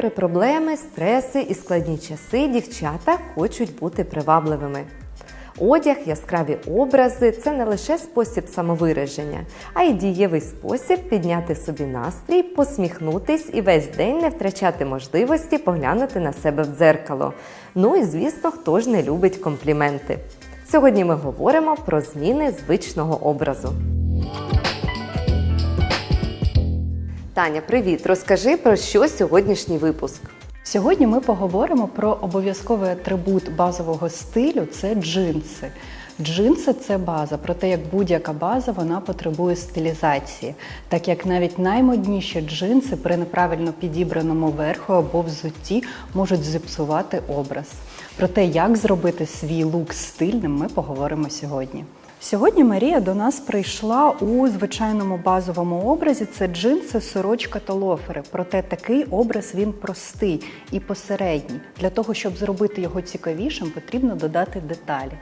Попри проблеми, стреси і складні часи, дівчата хочуть бути привабливими. Одяг, яскраві образи це не лише спосіб самовираження, а й дієвий спосіб підняти собі настрій, посміхнутись і весь день не втрачати можливості поглянути на себе в дзеркало. Ну і звісно, хто ж не любить компліменти. Сьогодні ми говоримо про зміни звичного образу. Таня, привіт! Розкажи про що сьогоднішній випуск. Сьогодні ми поговоримо про обов'язковий атрибут базового стилю це джинси. Джинси це база, проте як будь-яка база вона потребує стилізації, так як навіть наймодніші джинси при неправильно підібраному верху або взутті можуть зіпсувати образ. Про те, як зробити свій лук стильним, ми поговоримо сьогодні. Сьогодні Марія до нас прийшла у звичайному базовому образі. Це джинси, сорочка та лофери. Проте такий образ він простий і посередній. Для того, щоб зробити його цікавішим, потрібно додати деталі.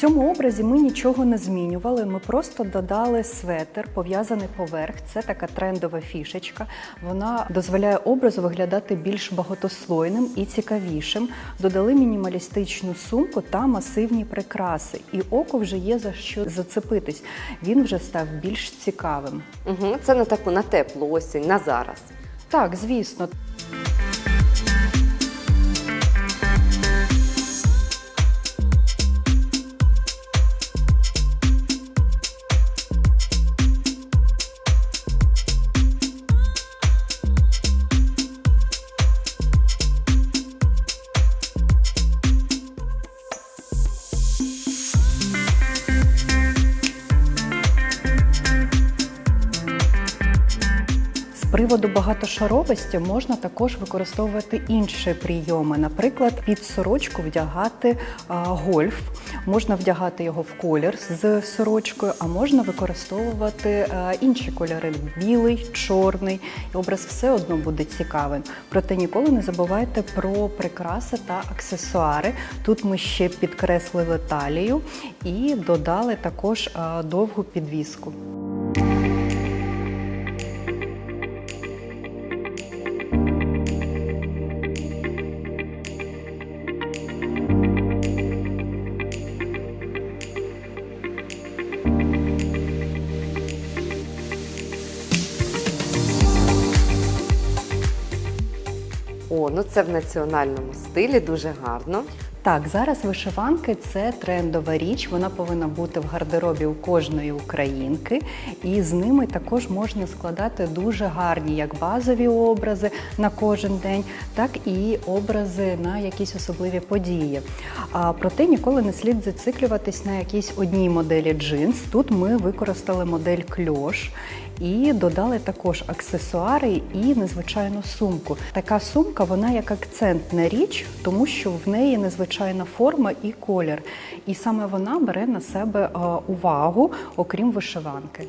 В цьому образі ми нічого не змінювали. Ми просто додали светр, пов'язаний поверх. Це така трендова фішечка. Вона дозволяє образу виглядати більш багатослойним і цікавішим. Додали мінімалістичну сумку та масивні прикраси. І око вже є за що зацепитись. Він вже став більш цікавим. Угу, це на таку на теплу осінь, на зараз. Так, звісно. Приводу багатошаровості можна також використовувати інші прийоми. Наприклад, під сорочку вдягати гольф, можна вдягати його в колір з сорочкою, а можна використовувати інші кольори білий, чорний. Образ все одно буде цікавим. Проте ніколи не забувайте про прикраси та аксесуари. Тут ми ще підкреслили талію і додали також довгу підвіску. Ну це в національному стилі, дуже гарно. Так, зараз вишиванки це трендова річ. Вона повинна бути в гардеробі у кожної українки, і з ними також можна складати дуже гарні як базові образи на кожен день, так і образи на якісь особливі події. А проте ніколи не слід зациклюватись на якійсь одній моделі джинс. Тут ми використали модель кльош. І додали також аксесуари і незвичайну сумку. Така сумка вона як акцентна річ, тому що в неї незвичайна форма і колір. І саме вона бере на себе е, увагу, окрім вишиванки.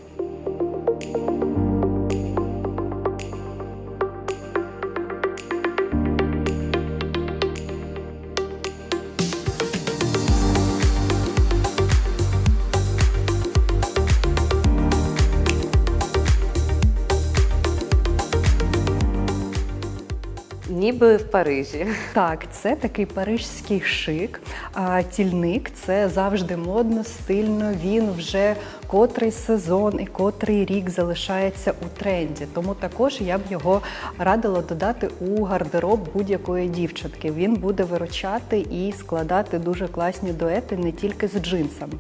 Ніби в Парижі. Так, це такий парижський шик. А тільник це завжди модно, стильно. Він вже котрий сезон і котрий рік залишається у тренді. Тому також я б його радила додати у гардероб будь-якої дівчатки. Він буде виручати і складати дуже класні дуети не тільки з джинсами.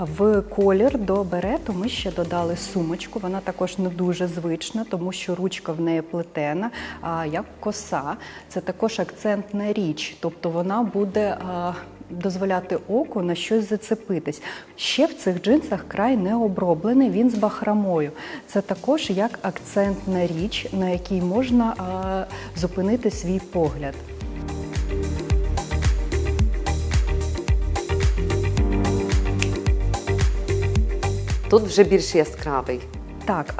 В колір до берету ми ще додали сумочку. Вона також не дуже звична, тому що ручка в неї плетена, а як коса. Це також акцентна річ, тобто вона буде. Дозволяти оку на щось зацепитись. Ще в цих джинсах край не оброблений, він з бахрамою. Це також як акцентна річ, на якій можна а, зупинити свій погляд. Тут вже більш яскравий. Так,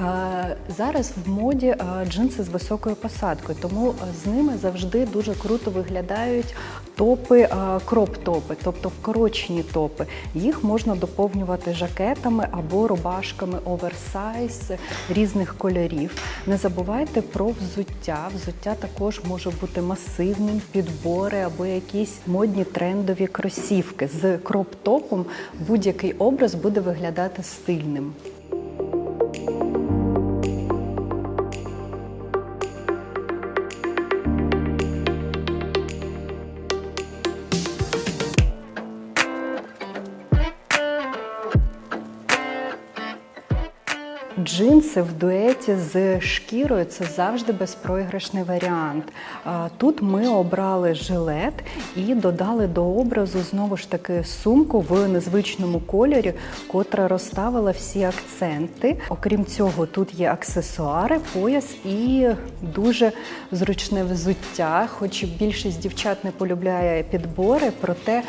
зараз в моді джинси з високою посадкою, тому з ними завжди дуже круто виглядають топи, кроп-топи, тобто вкорочені топи. Їх можна доповнювати жакетами або рубашками оверсайз різних кольорів. Не забувайте про взуття. Взуття також може бути масивним, підбори або якісь модні трендові кросівки. З кроп-топом будь-який образ буде виглядати стильним. Джинси в дуеті з шкірою це завжди безпроіграшний варіант. Тут ми обрали жилет і додали до образу знову ж таки сумку в незвичному кольорі, котра розставила всі акценти. Окрім цього, тут є аксесуари, пояс і дуже зручне взуття. Хоч більшість дівчат не полюбляє підбори, проте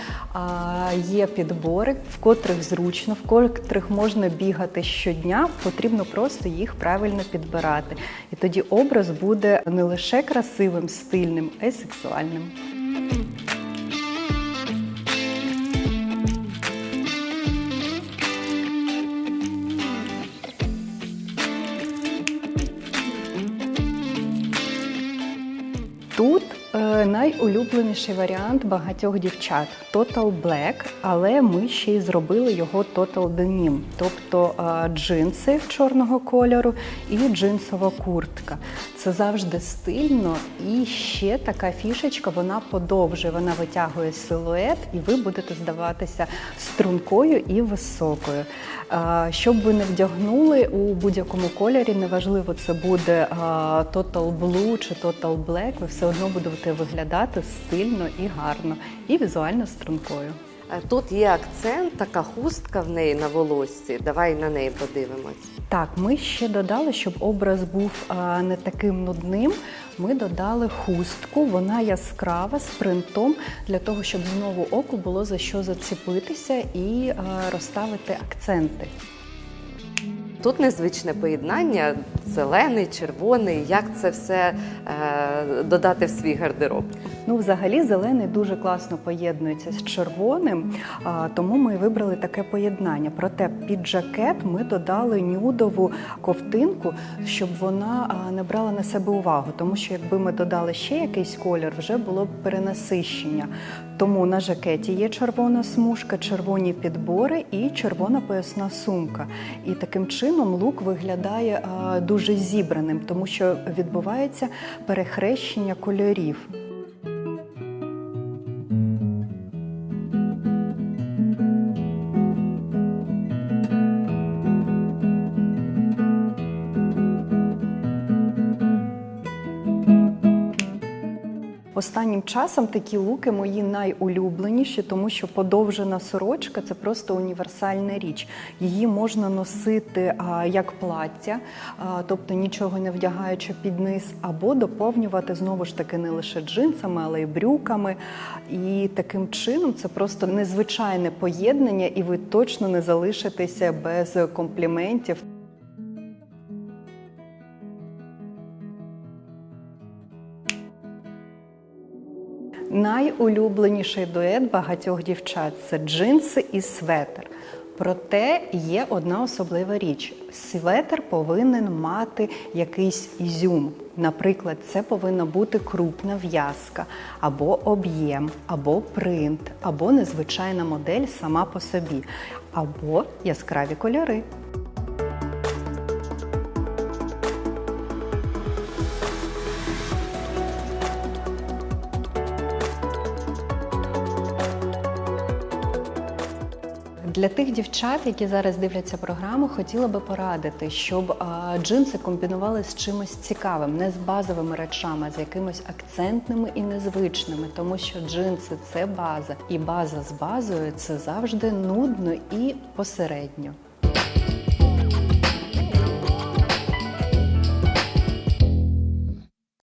є підбори, в котрих зручно, в котрих можна бігати щодня. Потрібно просто їх правильно підбирати. І тоді образ буде не лише красивим, стильним, а й сексуальним. Тут е, найулюбленіший варіант багатьох дівчат Total Black, але ми ще й зробили його Total Denim, тобто е, джинси чорного кольору і джинсова куртка. Це завжди стильно і ще така фішечка, вона подовжує, вона витягує силует, і ви будете здаватися стрункою і високою. Е, Щоб ви не вдягнули у будь-якому кольорі, неважливо, це буде е, Total Blue чи Total Black, ви все одно будете виглядати стильно і гарно, і візуально стрункою. Е, Тут є акцент, така хустка в неї на волоссі. Давай на неї подивимось. Так, ми ще додали, щоб образ був не таким нудним. Ми додали хустку, вона яскрава з принтом для того, щоб знову оку було за що зацепитися і розставити акценти. Тут незвичне поєднання, зелений, червоний. Як це все е, додати в свій гардероб? Ну, взагалі, зелений дуже класно поєднується з червоним, тому ми вибрали таке поєднання. Проте під жакет ми додали нюдову ковтинку, щоб вона не брала на себе увагу. Тому що якби ми додали ще якийсь колір, вже було б перенасищення. Тому на жакеті є червона смужка, червоні підбори і червона поясна сумка. І таким чином лук виглядає дуже зібраним, тому що відбувається перехрещення кольорів. Останнім часом такі луки мої найулюбленіші, тому що подовжена сорочка це просто універсальна річ. Її можна носити а, як плаття, а, тобто нічого не вдягаючи під низ, або доповнювати знову ж таки не лише джинсами, але й брюками. І таким чином це просто незвичайне поєднання, і ви точно не залишитеся без компліментів. Найулюбленіший дует багатьох дівчат це джинси і светр. Проте є одна особлива річ: светр повинен мати якийсь ізюм. Наприклад, це повинна бути крупна в'язка, або об'єм, або принт, або незвичайна модель сама по собі, або яскраві кольори. Для тих дівчат, які зараз дивляться програму, хотіла би порадити, щоб джинси комбінували з чимось цікавим, не з базовими речами, а з якимось акцентними і незвичними, тому що джинси це база, і база з базою це завжди нудно і посередньо.